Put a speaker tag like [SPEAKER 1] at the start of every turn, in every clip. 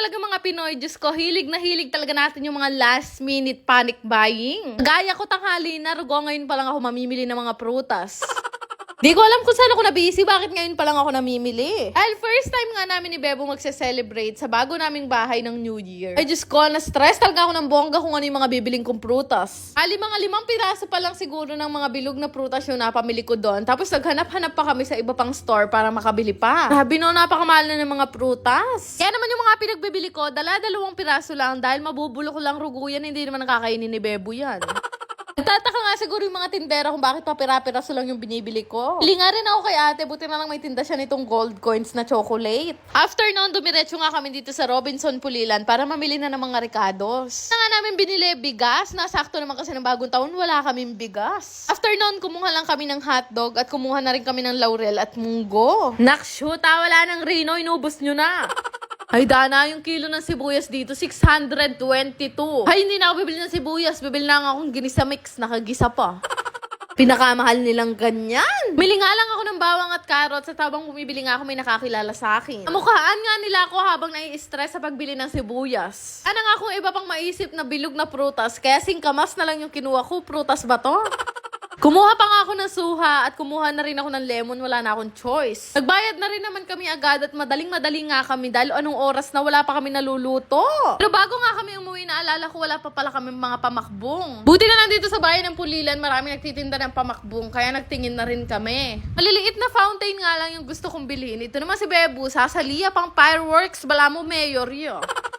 [SPEAKER 1] talaga mga Pinoy, Diyos ko, hilig na hilig talaga natin yung mga last minute panic buying. Gaya ko tanghali na, rugo ngayon pa lang ako mamimili ng mga prutas. Di ko alam kung saan ako nabisi, bakit ngayon pa lang ako namimili. Dahil first time nga namin ni Bebo magse-celebrate sa bago naming bahay ng New Year. Ay Diyos ko, na-stress talaga ako ng bongga kung ano yung mga bibiling kong prutas. Ali, mga limang piraso pa lang siguro ng mga bilog na prutas yung napamili ko doon. Tapos naghanap-hanap pa kami sa iba pang store para makabili pa. Sabi no, napakamahal na ng mga prutas. Kaya naman yung mga pinagbibili ko, dala-dalawang piraso lang dahil mabubulok lang ruguyan, hindi naman nakakainin ni Bebo yan. Nagtataka nga siguro yung mga tindera kung bakit papira-piraso lang yung binibili ko. Hili nga rin ako kay ate, buti na lang may tinda siya nitong gold coins na chocolate. After noon, dumiretso nga kami dito sa Robinson Pulilan para mamili na ng mga ricados. Na nga namin binili bigas, nasakto naman kasi ng bagong taon, wala kaming bigas. After noon, kumuha lang kami ng hotdog at kumuha na rin kami ng laurel at munggo. Nakshuta, wala ng rino, inubos nyo na. Ay, dana, yung kilo ng sibuyas dito, 622. Ay, hindi na ako bibili ng sibuyas. Bibili na nga akong ginisa mix, nakagisa pa. Pinakamahal nilang ganyan. Bili nga lang ako ng bawang at carrots at habang bumibili nga ako may nakakilala sa akin. Mukhaan nga nila ako habang nai-stress sa pagbili ng sibuyas. Ano nga kung iba pang maisip na bilog na prutas, kaya singkamas na lang yung kinuha ko, prutas ba to? Kumuha pa nga ako ng suha at kumuha na rin ako ng lemon, wala na akong choice. Nagbayad na rin naman kami agad at madaling-madaling nga kami dahil anong oras na wala pa kami naluluto. Pero bago nga kami umuwi, naalala ko wala pa pala kami mga pamakbong. Buti na nandito sa bayan ng Pulilan, marami nagtitinda ng pamakbong, kaya nagtingin na rin kami. Maliliit na fountain nga lang yung gusto kong bilhin. Ito naman si Bebu, sasaliya pang fireworks, bala mo mayor yun.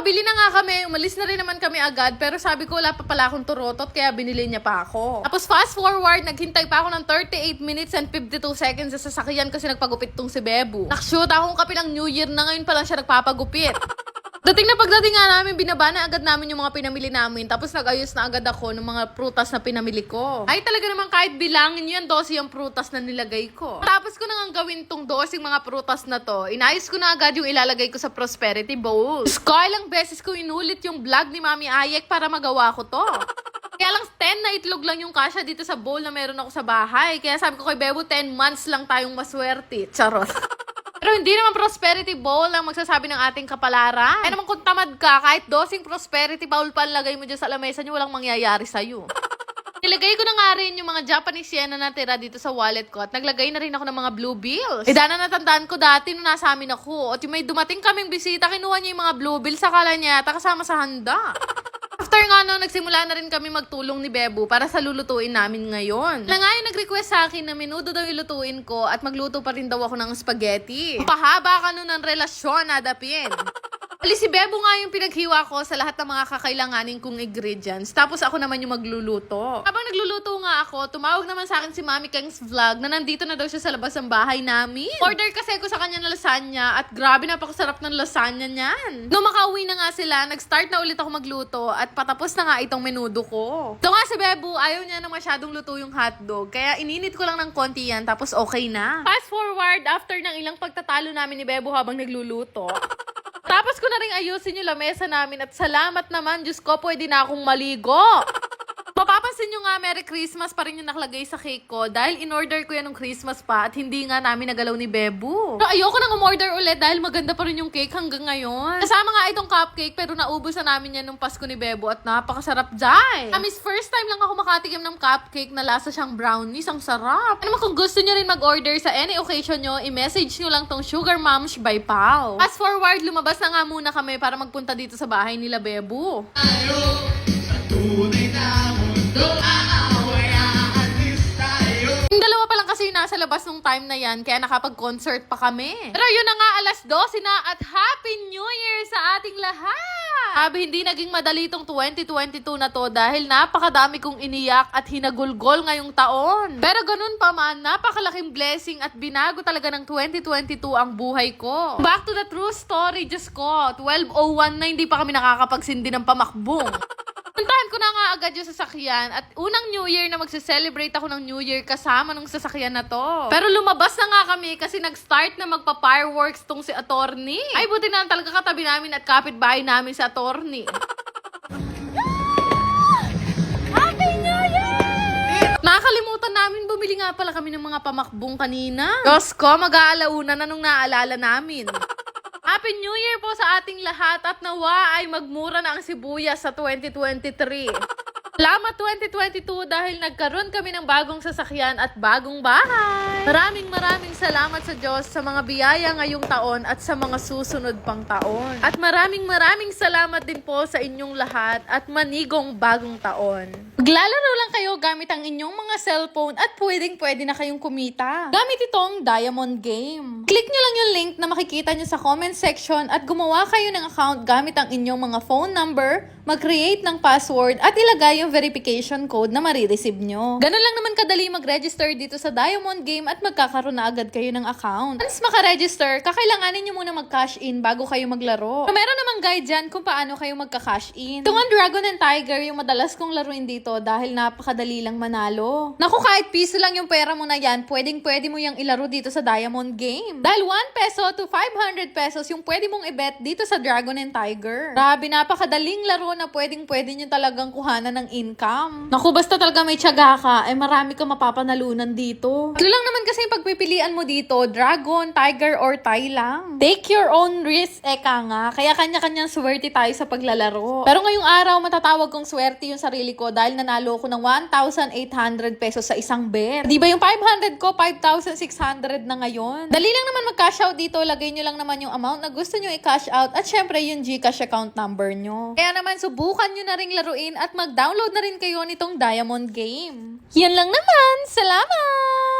[SPEAKER 1] Nung makabili na nga kami, umalis na rin naman kami agad, pero sabi ko wala pa pala akong turotot, kaya binili niya pa ako. Tapos fast forward, naghintay pa ako ng 38 minutes and 52 seconds sa sasakyan kasi nagpagupit tong si Bebu. Nakshoot akong kapilang New Year na ngayon pa lang siya nagpapagupit. Dating na pagdating nga namin, binaba na agad namin yung mga pinamili namin. Tapos nag-ayos na agad ako ng mga prutas na pinamili ko. Ay talaga naman kahit bilangin yun, dosi yung prutas na nilagay ko. Tapos ko na nga gawin tong dosing mga prutas na to. Inayos ko na agad yung ilalagay ko sa prosperity bowl. Diyos ko, ilang beses ko inulit yung vlog ni Mami Ayek para magawa ko to. Kaya lang 10 na itlog lang yung kasya dito sa bowl na meron ako sa bahay. Kaya sabi ko kay Bebo, 10 months lang tayong maswerte. Charot. Pero hindi naman prosperity bowl ang magsasabi ng ating kapalaran. Kaya naman kung tamad ka, kahit dosing prosperity bowl pa lagay mo dyan sa lamesa nyo, walang mangyayari sa'yo. Nilagay ko na nga rin yung mga Japanese yen na natira dito sa wallet ko at naglagay na rin ako ng mga blue bills. Eh, dana natandaan ko dati nung nasa amin ako. At yung may dumating kaming bisita, kinuha niya yung mga blue bills, sakala niya, ata kasama sa handa. After nga no, nagsimula na rin kami magtulong ni Bebo para sa lulutuin namin ngayon. Na nga yung nag-request sa akin na menudo daw ilutuin ko at magluto pa rin daw ako ng spaghetti. Pahaba ka nun ng relasyon, adapin. Ali si Bebo nga yung pinaghiwa ko sa lahat ng mga kakailanganin kong ingredients. Tapos ako naman yung magluluto. Habang nagluluto nga ako, tumawag naman sa akin si Mami Kang's vlog na nandito na daw siya sa labas ng bahay namin. Order kasi ako sa kanya na lasagna at grabe napakasarap ng lasagna niyan. Nung makauwi na nga sila, nag-start na ulit ako magluto at patapos na nga itong menudo ko. Ito nga si Bebo, ayaw niya na masyadong luto yung hotdog. Kaya ininit ko lang ng konti yan tapos okay na. Fast forward, after ng ilang pagtatalo namin ni Bebo habang nagluluto, tapos ko na rin ayusin yung lamesa namin at salamat naman, Diyos ko, pwede na akong maligo. Mapapansin nyo nga, Merry Christmas pa rin yung nakalagay sa cake ko dahil in-order ko yan ng Christmas pa at hindi nga namin nagalaw ni Bebu. Pero ayoko nang umorder ulit dahil maganda pa rin yung cake hanggang ngayon. Kasama nga itong cupcake pero naubos na namin yan nung Pasko ni Bebu at napakasarap dyan. Amis, first time lang ako makatikim ng cupcake na lasa siyang brownies. Ang sarap. Ano kung gusto nyo rin mag-order sa any occasion nyo, i-message nyo lang tong Sugar Moms by Pao. Fast forward, lumabas na nga muna kami para magpunta dito sa bahay nila Bebu. Yung dalawa pa lang kasi nasa labas nung time na yan, kaya nakapag-concert pa kami. Pero yun na nga, alas 12 na at Happy New Year sa ating lahat! Sabi, hindi naging madali itong 2022 na to dahil napakadami kong iniyak at hinagulgol ngayong taon. Pero ganun pa man, napakalaking blessing at binago talaga ng 2022 ang buhay ko. Back to the true story, Diyos ko. 12.01 na hindi pa kami nakakapagsindi ng pamakbong. Puntahan ko na nga agad yung sasakyan at unang New Year na magse-celebrate ako ng New Year kasama nung sasakyan na to. Pero lumabas na nga kami kasi nag-start na magpa-fireworks tong si attorney. Ay, buti na lang talaga katabi namin at kapitbahay namin sa attorney. Nakakalimutan namin, bumili nga pala kami ng mga pamakbong kanina. Diyos ko, mag-aalauna na nung naalala namin. Happy New Year po sa ating lahat at nawa ay magmura na ang sibuyas sa 2023. Salamat 2022 dahil nagkaroon kami ng bagong sasakyan at bagong bahay. Maraming maraming salamat sa Diyos sa mga biyaya ngayong taon at sa mga susunod pang taon. At maraming maraming salamat din po sa inyong lahat at manigong bagong taon. Maglalaro lang kayo gamit ang inyong mga cellphone at pwedeng pwede na kayong kumita. Gamit itong Diamond Game. Click nyo lang yung link na makikita nyo sa comment section at gumawa kayo ng account gamit ang inyong mga phone number, mag-create ng password at ilagay yung verification code na marireceive nyo. Ganun lang naman kadali mag-register dito sa Diamond Game at magkakaroon na agad kayo ng account. Once maka-register, kakailanganin nyo muna mag-cash in bago kayo maglaro. Meron namang guide dyan kung paano kayo magka-cash in. Ito nga Dragon and Tiger yung madalas kong laruin dito dahil napakadali lang manalo. Naku, kahit piso lang yung pera mo na yan, pwedeng pwede mo yung ilaro dito sa Diamond Game. Dahil 1 peso to 500 pesos yung pwede mong i-bet dito sa Dragon and Tiger. Grabe, napakadaling laro na pwedeng pwede nyo talagang kuhanan ng income. Naku, basta talaga may tiyaga ka, eh marami ka mapapanalunan dito. Ito lang naman kasi yung pagpipilian mo dito, Dragon, Tiger, or Tai lang. Take your own risk, eka nga. Kaya kanya-kanyang swerte tayo sa paglalaro. Pero ngayong araw, matatawag kong swerte yung sarili ko dahil nanalo ko ng 1,800 pesos sa isang bet. Di ba yung 500 ko, 5,600 na ngayon? Dali lang naman mag-cash out dito. Lagay nyo lang naman yung amount na gusto nyo i-cash out at syempre yung Gcash account number nyo. Kaya naman, subukan nyo na ring laruin at mag-download na rin kayo nitong Diamond Game. Yan lang naman. Salamat!